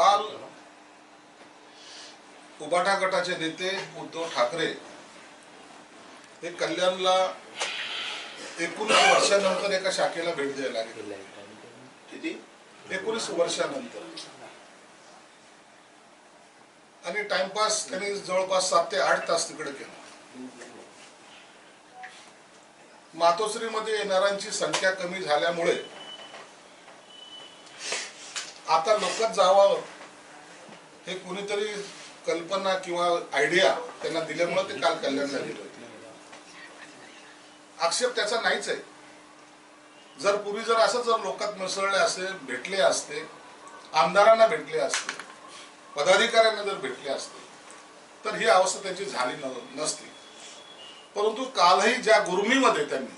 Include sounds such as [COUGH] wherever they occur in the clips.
काल उबाटा गटाचे नेते उद्धव ठाकरे हे कल्याणला एकोणीस वर्षानंतर एका शाखेला भेट द्यायला गेले किती? एकोणीस वर्षानंतर. आणि टाइमपास त्यांनी जवळपास सात ते आठ तास तिकडे केला. मातोश्रीमध्ये येणाऱ्यांची संख्या कमी झाल्यामुळे आता लोकच जावावं हे कुणीतरी कल्पना किंवा आयडिया त्यांना दिल्यामुळे ते काल कल्याणला गेले होते. आक्षेप त्याचा नाहीच आहे. जर पूर्वी जर असं जर लोकात मिसळले असते भेटले असते आमदारांना भेटले असते पदाधिकाऱ्यांना जर भेटले असते तर ही अवस्था त्यांची झाली न- नसती. परंतु कालही ज्या गुर्मीमध्ये त्यांनी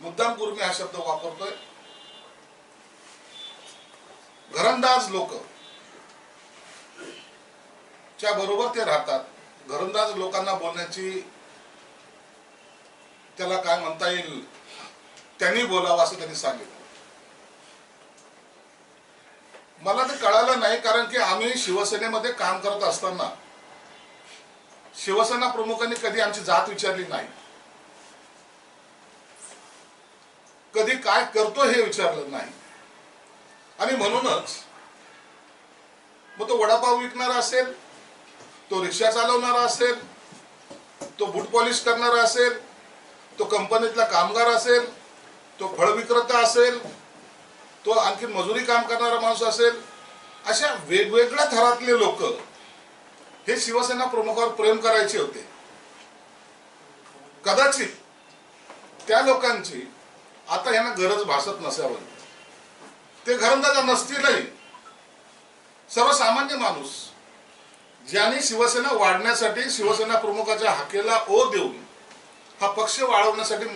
मुद्दाम गुर्मी हा शब्द वापरतोय घरंदाज लोक. च्या बरोबर ते राहतात. घरंदाज लोकांना बोलण्याची त्याला काय म्हणता येईल? त्यांनी बोलावं असं त्यांनी सांगितलं. मला ते कळालं नाही कारण की आम्ही शिवसेनेमध्ये काम करत असताना शिवसेना प्रमुखांनी कधी आमची जात विचारली नाही. कधी काय करतो हे विचारलं नाही. आणि म्हणूनच. मग तो वडापाव विकणारा असेल तो रिक्षा चालवणारा असेल तो बूट पॉलिश करणारा असेल तो कंपनीतला कामगार असेल तो फळ विक्रेता असेल तो आणखी मजुरी काम करणारा माणूस असेल अशा वेगवेगळ्या थरातले लोक हे शिवसेना प्रमुखावर प्रेम करायचे होते. कदाचित त्या लोकांची आता यांना गरज भासत नसावं. ते घरंदाजा नसतीलही सर्वसामान्य माणूस ज्यांनी शिवसेना वाढण्यासाठी शिवसेना प्रमुखाच्या हाकेला ओ देऊन हा पक्ष वाढवण्यासाठी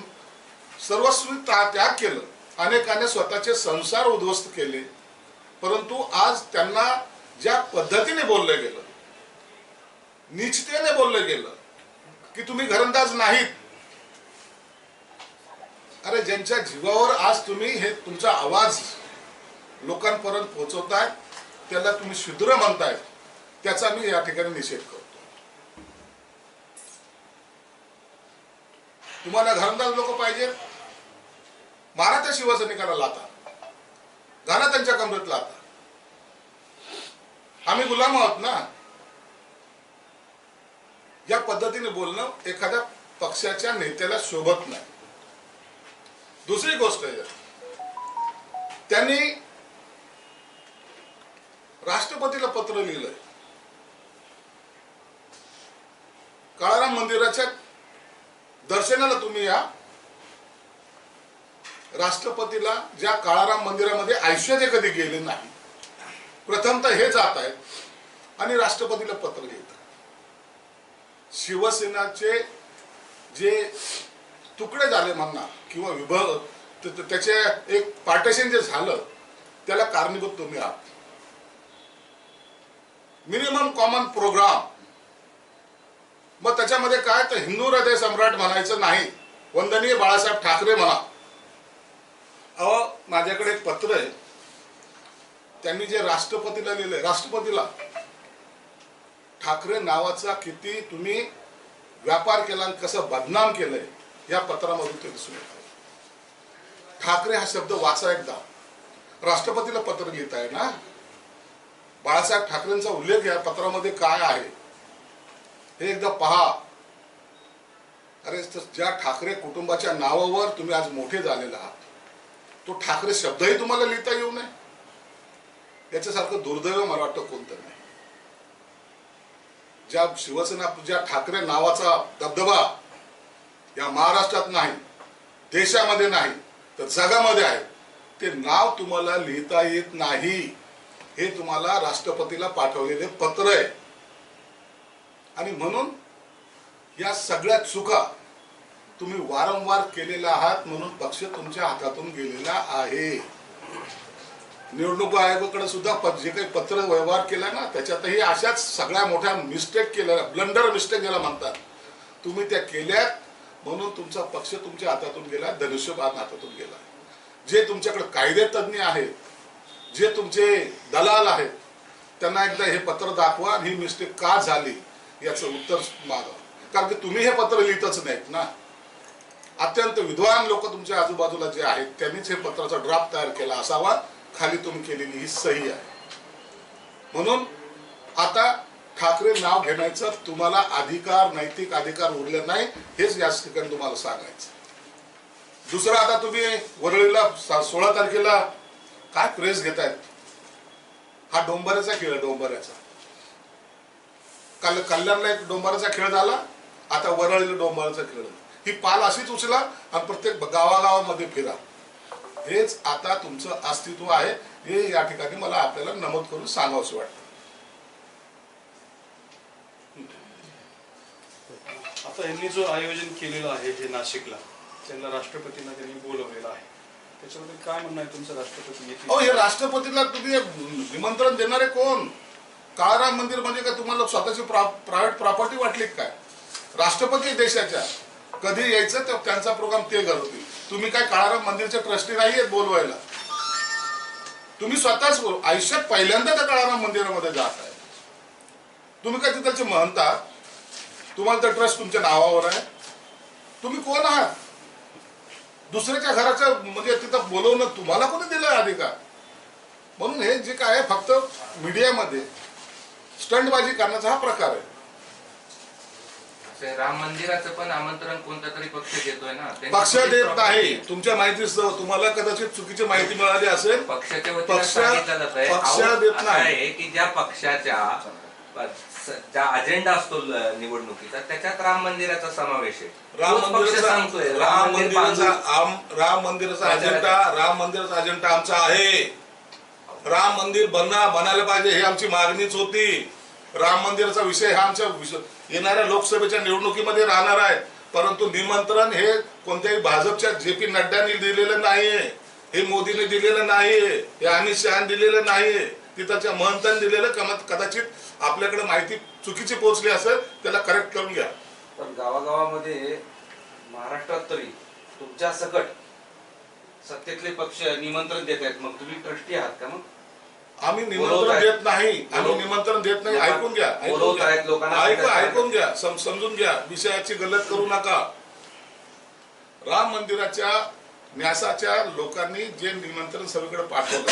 सर्वस्वी त्याग केलं. अनेकाने स्वतःचे संसार उद्ध्वस्त केले. परंतु आज त्यांना ज्या पद्धतीने बोललं गेलं निश्चितेने बोललं गेलं की तुम्ही घरंदाज नाहीत. अरे ज्यांच्या जीवावर आज तुम्ही हे तुमचा आवाज लोकांपर्यंत पोहोचवताय त्याला तुम्ही शूद्र म्हणताय त्याचा मी या ठिकाणी निषेध करतो. तुम्हाला घरंदाज लोक पाहिजेत मारा त्या शिवसैनिकाला लाता घाला त्यांच्या कमरेत लाता आम्ही गुलाम आहोत ना? या पद्धतीने बोलणं एखाद्या पक्षाच्या नेत्याला शोभत नाही. दुसरी गोष्ट आहे. त्यांनी राष्ट्रपतीला पत्र लिहिलंय. काळाराम मंदिराच्या दर्शनाला तुम्ही या. राष्ट्रपतीला ज्या काळाराम मंदिरामध्ये आयुष्यात कधी गेले नाही प्रथमतः हे जात आहेत आणि राष्ट्रपतीला पत्र लिहित शिवसेनाचे जे तुकडे झाले म्हणणार किंवा विभाग त्याचे एक पार्टेशन जे झालं त्याला कारणीभूत तुम्ही आहात. Minimum common program. मग त्याच्यामध्ये काय तर हिंदू हृदय सम्राट म्हणायचं नाही. वंदनीय बाळासाहेब ठाकरे म्हणा. अहो माझ्याकडे एक पत्र आहे. त्यांनी जे राष्ट्रपतीला लिहिलंय राष्ट्रपतीला. ठाकरे नावाचा किती तुम्ही व्यापार केला आणि कसं बदनाम केलंय या पत्रामधून ते दिसून येतं. ठाकरे हा शब्द वाचा एकदा. राष्ट्रपतीला पत्र लिहित आहे ना बाळासाहेब ठाकरेंचा उल्लेख या पत्रामध्ये काय आहे? हे एकदा पहा. अरे ज्या ठाकरे कुटुंबाच्या नावावर तुम्ही आज मोठे झालेले आहात तो ठाकरे शब्दही तुम्हाला लिहिता येऊ नये. याच्यासारखं दुर्दैव मला वाटतं कोणतं नाही. ज्या शिवसेना ज्या ठाकरे नावाचा दबदबा या महाराष्ट्रात नाही देशामध्ये नाही तर जगामध्ये आहे ते नाव तुम्हाला लिहिता येत नाही. हे तुम्हाला राष्ट्रपतीला पाठवलेले पत्र आहे. आणि म्हणून या सगळ्या चुका तुम्ही वारंवार केलेला आहात म्हणून पक्ष तुमच्या हातातून गेलेला आहे. निवडणूक आयोगाकडे सुद्धा जे काही पत्र व्यवहार केला ना त्याच्यातही अशाच सगळ्या मोठ्या मिस्टेक केल्या ब्लंडर मिस्टेक ज्याला म्हणतात. तुम्ही त्या केल्यात म्हणून तुमचा पक्ष तुमच्या हातातून गेला धनुष्यबाण हातातून गेला. जे तुमच्याकडे कायदे तज्ज्ञ आहेत जे तुमचे दलाल आहेत त्यांना एकदा हे पत्र दाखवा आणि ही मिस्टेक का झाली याचं उत्तर मागा. कारण की तुम्ही हे पत्र लिहितच नाहीत ना. अत्यंत विद्वान लोक तुमच्या आजूबाजूला जे आहेत त्यांनीच हे पत्राचा ड्राफ्ट तयार केला असावा. खाली तुम्ही केलेली ही सही आहे. म्हणून आता ठाकरे नाव घेण्याचं तुम्हाला अधिकार नैतिक अधिकार उरले नाही हेच याच ठिकाणी तुम्हाला सांगायचं. दुसरं आता तुम्ही वरळीला सोळा तारखेला काय प्रेस घेतायत? हा डोंबऱ्याचा खेळ आहे, डोंबऱ्याचा काल कल्याणला एक डोंबऱ्याचा खेळ झाला आता वरळीला डोंबऱ्याचा खेळ झाला. ही पाल अशीच उचला आणि प्रत्येक गावागावामध्ये फिरा. हेच आता तुमचं अस्तित्व आहे हे या ठिकाणी मला आपल्याला नमूद करून सांगावंसं वाटतं. आता यांनी जो आयोजन केलेलं आहे हे नाशिकला त्यांना राष्ट्रपतींना त्यांनी बोलवलेलं आहे. त्याच्याबद्दल काय म्हणणं आहे तुमचं राष्ट्रपती? अहो हे राष्ट्रपतीला तुम्ही निमंत्रण देणारे कोण? काळाराम मंदिर म्हणजे काय? तुम्हाला स्वतःची प्रायव्हेट प्रॉपर्टी वाटली का काय? राष्ट्रपती देशाच्या. कधी यायचं तर त्यांचा प्रोग्राम ते करतील तुम्ही काय काळाराम मंदिरचे ट्रस्टी नाहीयेत बोलवायला? तुम्ही स्वतःच बोल- आयुष्यात पहिल्यांदा त्या काळाराम मंदिरामध्ये जात आहे. तुम्ही काय तिथलचे म्हणता तुम्हाला तर ट्रस्ट तुमच्या नावावर आहे. तुम्ही कोण आहात? दुसऱ्याच्या घराचं म्हणजे तिथं बोलवणं तुम्हाला कोणी दिलं अधिकार? म्हणून हे जे काय आहे फक्त मीडियामध्ये स्टंटबाजी करण्याचा हा प्रकार आहे. राम मंदिराचं पण आमंत्रण कोणता तरी पक्ष देतोय ना? पक्ष देत नाही. तुमच्या माहितीसह तुम्हाला कदाचित चुकीची माहिती मिळाली असेल. पक्षाच्या पक्ष- देत नाही. की ज्या पक्षाच्या ज्या अजेंडा असतो निवडणुकीचा त्याच्यात राम मंदिराचा समावेश आहे. राम सांगतोय राम मंदिर मंदिराचा राम मंदिराचा अजेंडा राम मंदिराचा अजेंडा आमचा आहे. राम मंदिर बना बनायला पाहिजे ही आमची मागणीच होती. राम मंदिराचा विषय हा आमच्या येणाऱ्या लोकसभेच्या निवडणुकीमध्ये राहणार आहे. परंतु निमंत्रण हे कोणत्याही भाजपच्या जे पी नड्डांनी दिलेलं नाहीये. हे मोदीने दिलेलं नाहीये. हे अमित शहाने दिलेलं नाहीये. तिथच्या महंतांनी दिलेलं कमत कदाचित आपल्याकडे माहिती चुकीची पोहोचली असेल त्याला करेक्ट करून घ्या. पण गावागावामध्ये महाराष्ट्रात तरी तुमच्या सकट सत्तेतले पक्ष निमंत्रण देत आहेत. मग तुम्ही ट्रस्टी आहात का मग? आम्ही निमंत्रण. देत नाही. आम्ही निमंत्रण देत नाही. ऐकून घ्या ऐकून. ऐकून घ्या. सम- समजून घ्या. विषयाची गलत करू नका. राम मंदिराच्या न्यासाच्या लोकांनी जे निमंत्रण सगळीकडे पाठवलं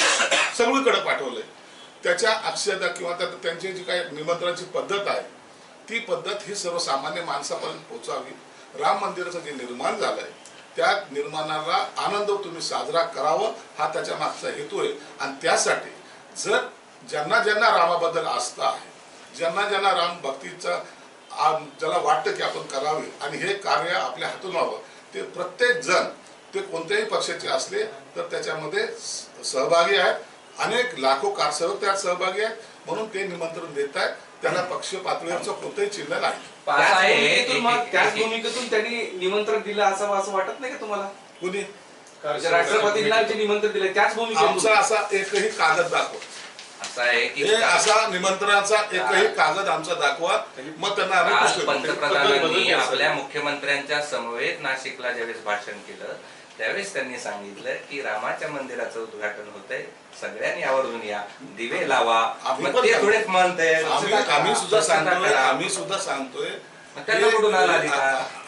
सगळीकडे पाठवलंय. त्याच्या अक्षदा किंवा त्या- त्यांची जी काही निमंत्रणाची पद्धत आहे ती पद्धत ही सर्वसामान्य माणसापर्यंत पोहोचावी. राम मंदिराचं जे निर्माण झालंय त्या निर्माणाला आनंद तुम्ही साजरा करावं हा त्याच्या मागचा हेतू आहे. आणि त्यासाठी जर ज्यांना ज्यांना रामाबद्दल आस्था आहे ज्यांना ज्यांना राम भक्तीचा ज्याला वाटतं की आपण करावे आणि हे कार्य आपल्या हातून व्हावं ते प्रत्येक जण ते कोणत्याही पक्षाचे असले तर त्याच्यामध्ये सहभागी आहेत. अनेक लाखो कारसेवक त्यात सहभागी आहेत. म्हणून ते निमंत्रण देत आहेत त्याला पक्ष पातळीवरचं कोणतंही चिन्ह नाही. मग त्याच भूमिकेतून त्यांनी निमंत्रण दिलं असावं असं वाटत नाही का तुम्हाला? कुणी? राष्ट्रपतींना जे निमंत्रण दिलं त्याच भूमिकेतून. आमचा असा एकही कागद दाखवा. असं आहे की हे असा निमंत्रणाचा एकही कागद आमचा दाखवा. मग त्यांना आम्ही. पंतप्रधानांनी आपल्या मुख्यमंत्र्यांच्या समवेत नाशिकला ज्यावेळेस भाषण केलं त्यावेळेस त्यांनी सांगितलं की रामाच्या मंदिराचं उद्घाटन होतंय. सगळ्यांनी आवर्जून या. दिवे लावा. ते. थोडेच म्हणते आम्ही सुद्धा सांगतोय आम्ही सुद्धा सांगतोय. त्यांना कुठून आला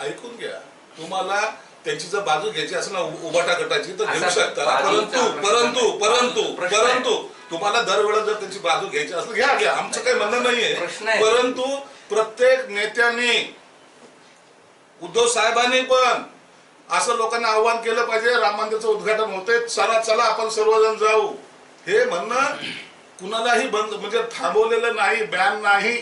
ऐकून घ्या. तुम्हाला त्यांची जर बाजू घ्यायची असेल ना उबाटा गटाची तर घेऊ शकता. परंतु परंतु. परंतु आहे. परंतु तुम्हाला दरवेळेस जर त्यांची बाजू घ्यायची असेल घ्या घ्या. आमचं काही म्हणणं नाहीये. आहे. परंतु प्रत्येक नेत्यांनी उद्धव साहेबांनी पण असं लोकांना आव्हान केलं पाहिजे. राम मंदिरचं उद्घाटन होते चला चला आपण सर्वजण जाऊ. हे म्हणणं कुणालाही बंद म्हणजे थांबवलेलं नाही बॅन नाही.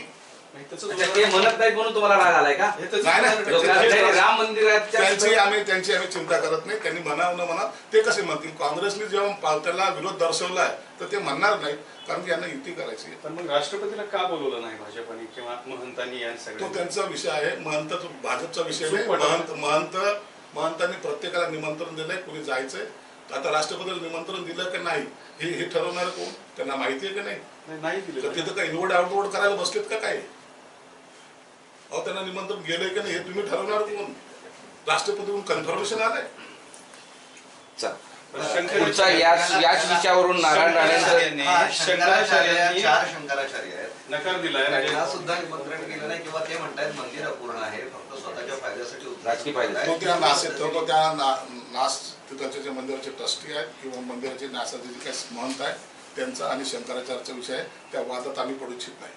ते म्हणत नाहीत म्हणून तुम्हाला राग आलाय का? नाही, राम मंदिराच्या त्यांची आम्ही त्यांची आम्ही चिंता करत नाही. त्यांनी म्हणावं न म्हणा ते कसे म्हणतील? काँग्रेसने जेव्हा पा- त्याला विरोध दर्शवलाय तर ते म्हणणार नाही कारण की यांना युती करायची. पण मग राष्ट्रपतीला का बोलवलं नाही भाजपने किंवा महंतांनी या तो त्यांचा विषय आहे. महंत तो भाजपचा विषय नाही. महंत महंत महंतांनी प्रत्येकाला निमंत्रण दिलंय कुणी जायचंय. आता राष्ट्रपतीला निमंत्रण दिलं की नाही हे हे ठरवणार कोण? त्यांना माहिती आहे की नाही? नाही- तिथं काही इनवड आउटवड करायला बसलेत का काय? अहो त्यांना निमंत्रण गेलंय की नाही हे तुम्ही ठरवणार कोण? राष्ट्रपतीकडून कन्फर्मेशन आलंय? चल. पुढचा याच याच विषयावरून नारायण राणेंचं शंकराचार्य चार शंकराचार्य आहेत. नकार दिलाय. सुद्धा निमंत्रण केलं नाही किंवा ते म्हणतायत मंदिर अपूर्ण आहे फक्त स्वतःच्या फायद्यासाठी उद्घाटन राजकीय फायदा. करतायत. तो त्या नास तिथलचे मंदिराचे ट्रस्टी आहेत किंवा मंदिराचे नासाचे जे काही महंत आहेत त्यांचा आणि शंकराचार्यचा विषय त्या वादात आम्ही पडू इच्छित नाही.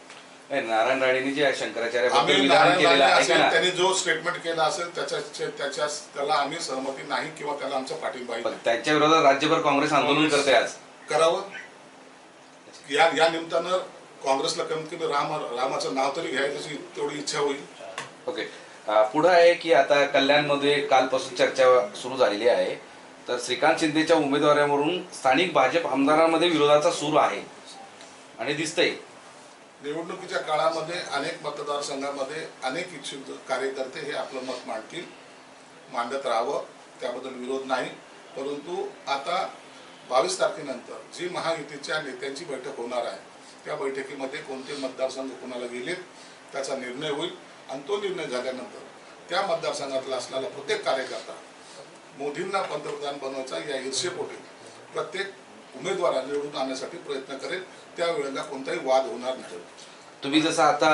नारायण राणेंनी जे ना? त्यांनी जो स्टेटमेंट केला असेल त्याच्या त्याच्या त्याला आम्ही सहमती नाही किंवा त्याला आमचा नाही त्यांच्या विरोधात राज्यभर काँग्रेस आंदोलन करते आज. करावं? या या निमित्तानं काँग्रेसला कमीत कमी राम रामाचं नाव तरी घ्यायची तेवढी इच्छा होईल. ओके. पुढं आहे की आता कल्याणमध्ये कालपासून चर्चा सुरू झालेली आहे. तर श्रीकांत शिंदेच्या उमेदवारावरून स्थानिक भाजप आमदारांमध्ये विरोधाचा सूर आहे. आणि दिसतंय. निवडणुकीच्या काळामध्ये अनेक मतदारसंघामध्ये अनेक इच्छुक कार्यकर्ते हे आपलं मत मांडतील. मांडत राहावं त्याबद्दल विरोध नाही. परंतु आता बावीस तारखेनंतर जी महायुतीच्या नेत्यांची बैठक होणार आहे त्या बैठकीमध्ये कोणते मतदारसंघ कोणाला गेलेत त्याचा निर्णय होईल. आणि तो निर्णय झाल्यानंतर त्या मतदारसंघातला असलेला प्रत्येक कार्यकर्ता मोदींना पंतप्रधान बनवायचा या ईर्षेपोटी प्रत्येक उमेदवारा निवडून आणण्यासाठी प्रयत्न करेल त्यावेळेला कोणताही वाद होणार नाही. तुम्ही जसं आता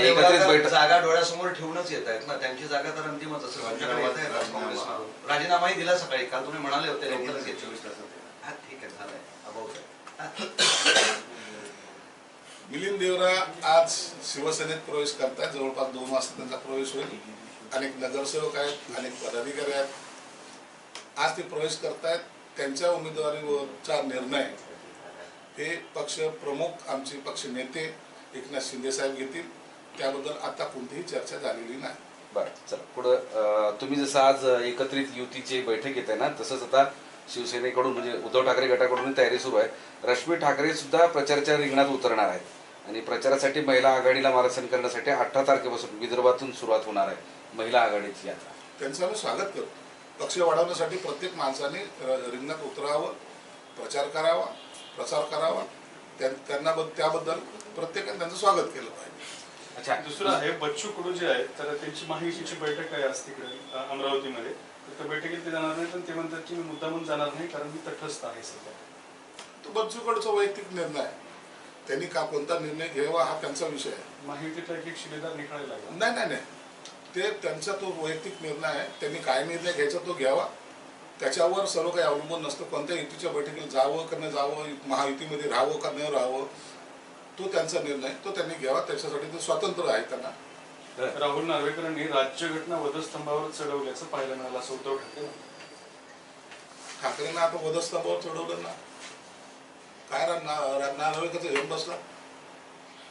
एकत्रित जागा डोळ्यासमोर ठेवूनच येत आहेत ना. त्यांची जागा तर अंतिमच असेल? राजीनामाही दिला सकाळी. काल तुम्ही म्हणाले होते हा ठीक आहे झालंय. [COUGHS] मिलिंद देवरा आज शिवसेनेत प्रवेश करतायत. जवळपास दोन वाजता त्यांचा प्रवेश होईल. अनेक नगरसेवक आहेत अनेक पदाधिकारी आहेत. आज ते प्रवेश करतायत. त्यांच्या उमेदवारीवरचा निर्णय हे पक्ष प्रमुख आमचे पक्ष नेते एकनाथ शिंदे साहेब घेतील. त्याबद्दल आता कोणतीही चर्चा झालेली नाही. बरं चला. पुढं तुम्ही जसं आज एकत्रित युतीची बैठक घेत आहे ना तसंच आता शिवसेनेकडून म्हणजे उद्धव ठाकरे गटाकडून तयारी सुरू आहे. रश्मी ठाकरे सुद्धा प्रचाराच्या रिंगणात उतरणार आहेत. आणि प्रचारासाठी महिला आघाडीला मार्गदर्शन करण्यासाठी अठरा तारखेपासून विदर्भातून सुरुवात होणार आहे महिला आघाडीची यात्रा. त्यांचं आम्ही स्वागत करतो. पक्ष वाढवण्यासाठी प्रत्येक माणसाने रिंगणात उतरावं प्रचार करावा प्रसार करावा. त्या- त्यांना बद- त्याबद्दल प्रत्येकाने त्यांचं स्वागत केलं पाहिजे. अच्छा. दुसरं आहे बच्चू कडू जे आहेत तर त्यांची महायुतीची बैठक आहे आज तिकडे अ, अमरावतीमध्ये. तर बैठकीत ते जाणार नाही पण ते म्हणतात की मी मुद्दामून जाणार नाही कारण मी तटस्थ आहे सध्या. तो बच्चूकडचा वैयक्तिक निर्णय आहे. त्यांनी का कोणता निर्णय घ्यावा हा त्यांचा विषय आहे. एक एक शिलेदार निघायला लागला. नाही नाही नाही. ते त्यांचा तो वैयक्तिक निर्णय आहे. त्यांनी काय निर्णय घ्यायचा तो घ्यावा. त्याच्यावर सर्व काही अवलंबून नसतं. कोणत्या युतीच्या बैठकीला जावं का न जावं महायुतीमध्ये राहावं का न राहावं तो त्यांचा निर्णय तो त्यांनी घ्यावा. त्याच्यासाठी ते स्वातंत्र्य आहे त्यांना. राहुल नार्वेकरांनी राज्यघटना वधस्तंभावर चढवल्याचं पाहायला मिळालं असं उद्धव ठाकरे. ठाकरेंना आता वधस्तंभावर चढवलं ना? काय रा- ना- रा- नार्वेकरचं घेऊन बसला?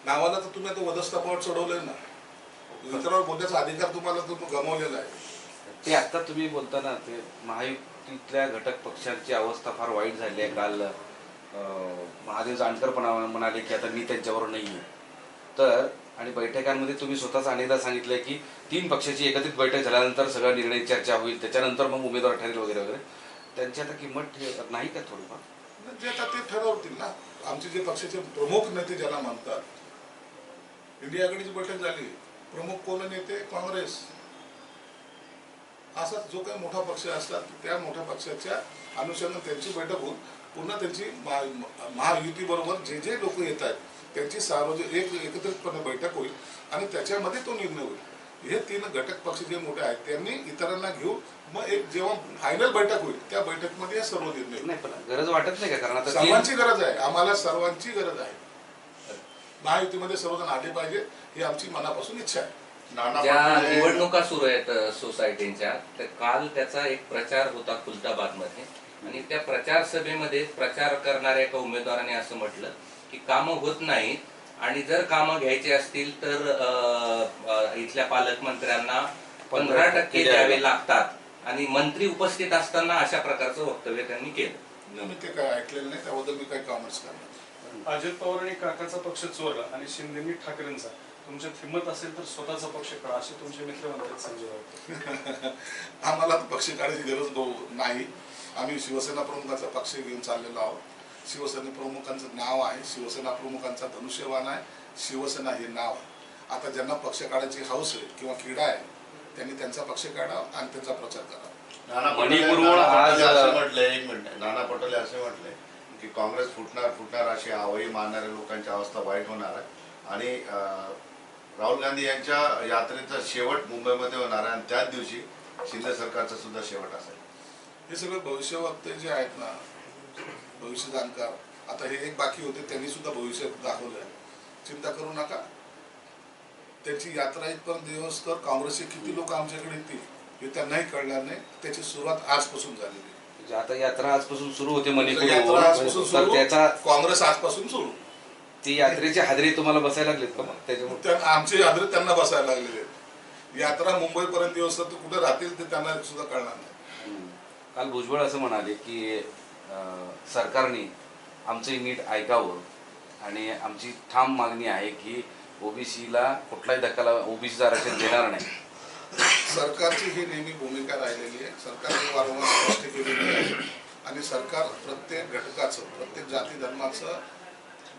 नावाला तर तुम्ही आता वधस्तंभावर चढवलंय ना. इतरांवर बोलण्याचा अधिकार तुम्हाला तुम्ही गमावलेला आहे. ते आता तुम्ही बोलताना ते महायुतीतल्या घटक पक्षांची अवस्था फार वाईट झाली आहे. काल महादेव जानकर पण म्हणाले की आता मी त्यांच्यावर नाही आहे तर आणि बैठकांमध्ये तुम्ही स्वतःच अनेकदा सांगितलंय की तीन पक्षाची एकत्रित बैठक झाल्यानंतर सगळा निर्णय चर्चा होईल त्याच्यानंतर मग उमेदवार ठरेल वगैरे वगैरे. त्यांची आता किंमत नाही का थोडीफार? जे आता ते ठरवतील ना. आमचे जे पक्षाचे प्रमुख नेते ज्याला म्हणतात इंडिया आघाडीची बैठक झाली. प्रमुख कोण नेते? काँग्रेस. असा जो काही मोठा पक्ष असतात त्या मोठ्या पक्षाच्या अनुषंगाने त्यांची बैठक होऊन पुन्हा त्यांची महायुती बरोबर जे जे लोक येत आहेत त्यांची सार्वजनिक एक एकत्रितपणे बैठक होईल आणि त्याच्यामध्ये तो निर्णय होईल. हे तीन घटक पक्ष जे मोठे आहेत त्यांनी इतरांना घेऊन मग एक जेव्हा फायनल बैठक होईल त्या बैठकीमध्ये हे सर्व निर्णय होईल. नाही पण गरज वाटत नाही का? कारण सर्वांची गरज आहे. आम्हाला सर्वांची गरज आहे. महायुतीमध्ये सर्वजण आले पाहिजे ही आमची मनापासून इच्छा आहे. नाना ज्या निवडणुका सुरू आहेत सोसायटींच्या तर काल त्याचा एक प्रचार होता खुलताबादमध्ये आणि त्या प्रचार सभेमध्ये प्रचार करणाऱ्या एका उमेदवाराने असं म्हटलं की कामं होत नाहीत. आणि जर कामं घ्यायची असतील तर इथल्या पालकमंत्र्यांना पंधरा टक्के द्यावे लागतात. आणि मंत्री उपस्थित असताना अशा प्रकारचं वक्तव्य त्यांनी केलं. न, मी ते काय ऐकलेलं नाही त्याबद्दल मी काही कॉमेंट्स करणार अजित पवारांनी काकाचा पक्ष चोरला आणि शिंदेनी ठाकरेंचा. तुमच्यात हिंमत असेल तर स्वतःचा पक्ष काढा असे तुमचे मित्र म्हणतात संजय [LAUGHS] आम्हाला तर पक्ष काढायची गरज नाही. आम्ही शिवसेना प्रमुखाचा पक्ष घेऊन चाललेलो आहोत. शिवसेना प्रमुखांचं नाव आहे शिवसेना प्रमुखांचा धनुष्यवान आहे शिवसेना हे नाव आहे. आता ज्यांना पक्ष काढायची हौस आहे किंवा क्रीडा आहे त्यांनी त्यांचा पक्ष काढावा आणि त्यांचा प्रचार करावा. नाना पटोले असे म्हटले एक मिनिट. नाना पटोले असे म्हटले की काँग्रेस फुटणार फुटणार अशी आवई मारणाऱ्या लोकांची अवस्था वाईट होणार आहे. आणि अं, राहुल गांधी यांच्या यात्रेचा शेवट मुंबईमध्ये होणार आहे आणि त्याच दिवशी शिंदे सरकारचा सुद्धा शेवट असेल. हे सगळे भविष्यवक्ते जे आहेत ना भविष्य जाणकार आता हे एक बाकी होते त्यांनी सुद्धा भविष्य दाखवलं आहे चिंता करू नका. त्याची यात्रा इथपर्यंत दिवस तर काँग्रेसचे किती लोक आमच्याकडे येतील हे त्यांनाही कळणार नाही. त्याची सुरुवात आजपासून झालेली. म्हणजे आता यात्रा आजपासून सुरू होते यात्रा आजपासून मणिपूर तर सुरू त्याचा काँग्रेस आजपासून सुरू. ती यात्रेची हादरी तुम्हाला बसायला लागलीत का मग? त्याच्यामुळे त्या- आमचे आदर त्यांना बसायला लागलेले आहेत. यात्रा मुंबईपर्यंत दिवस तर कुठे राहतील ते त्यांना सुद्धा कळणार नाही. काल भुजबळ असं म्हणाले की सरकारने आमचे नीट ऐकावं. आणि आमची ठाम मागणी आहे की ओबीसीला कुठलाही धक्काला ओबीसीचं आरक्षण देणार नाही. सरकारची ही नेहमी भूमिका राहिलेली आहे. सरकारने वारंवार स्पष्ट केलेली आहे. आणि सरकार प्रत्येक घटकाचं प्रत्येक जाती धर्माचं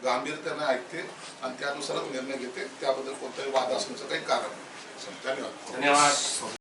गांभीर्याने ऐकते आणि त्यानुसारच निर्णय घेते. त्याबद्दल कोणताही वाद असण्याचं काही कारण नाही. धन्यवाद. धन्यवाद.